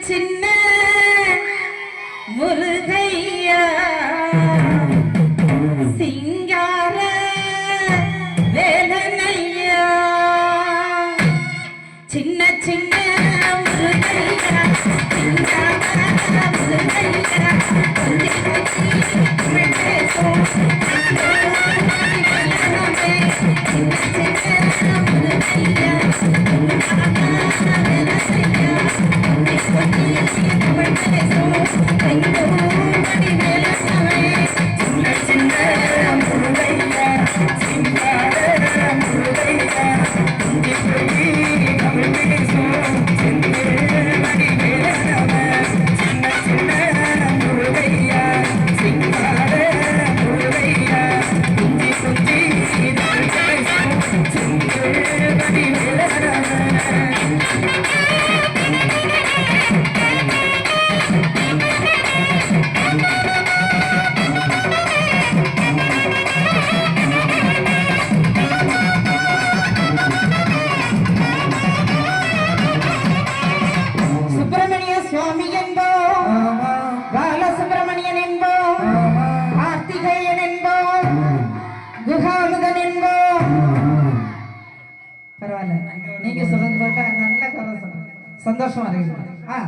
சின்ன முருகையா? சிங்கார வேலனையா? சின்ன சின்ன பாலசுப்பிரமணியன் என்போம் கார்த்திகேயன் என்போம் குகாமுதன் என்போம் சந்தோஷமா இருக்கு.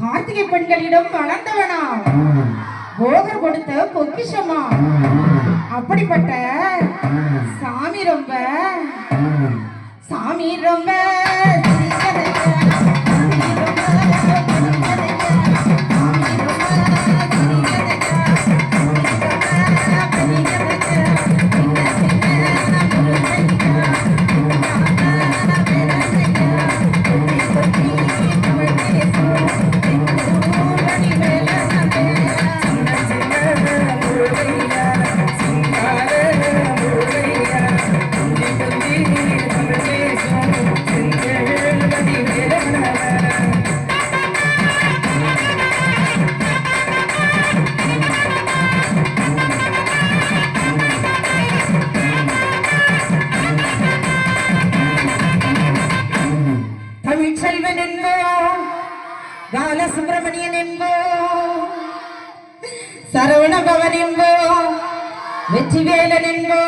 கார்த்திகை பெண்களிடம் வளர்ந்தவனா போகர் கொடுத்த பொக்கிஷமா? அப்படிப்பட்ட சாமி ரொம்ப. சாமி ரொம்ப தமிழ் செல்வன் என்போ பாலசுப்பிரமணியன் என்போ சரவண பவன் என்போ வெற்றிவேலன் என்போ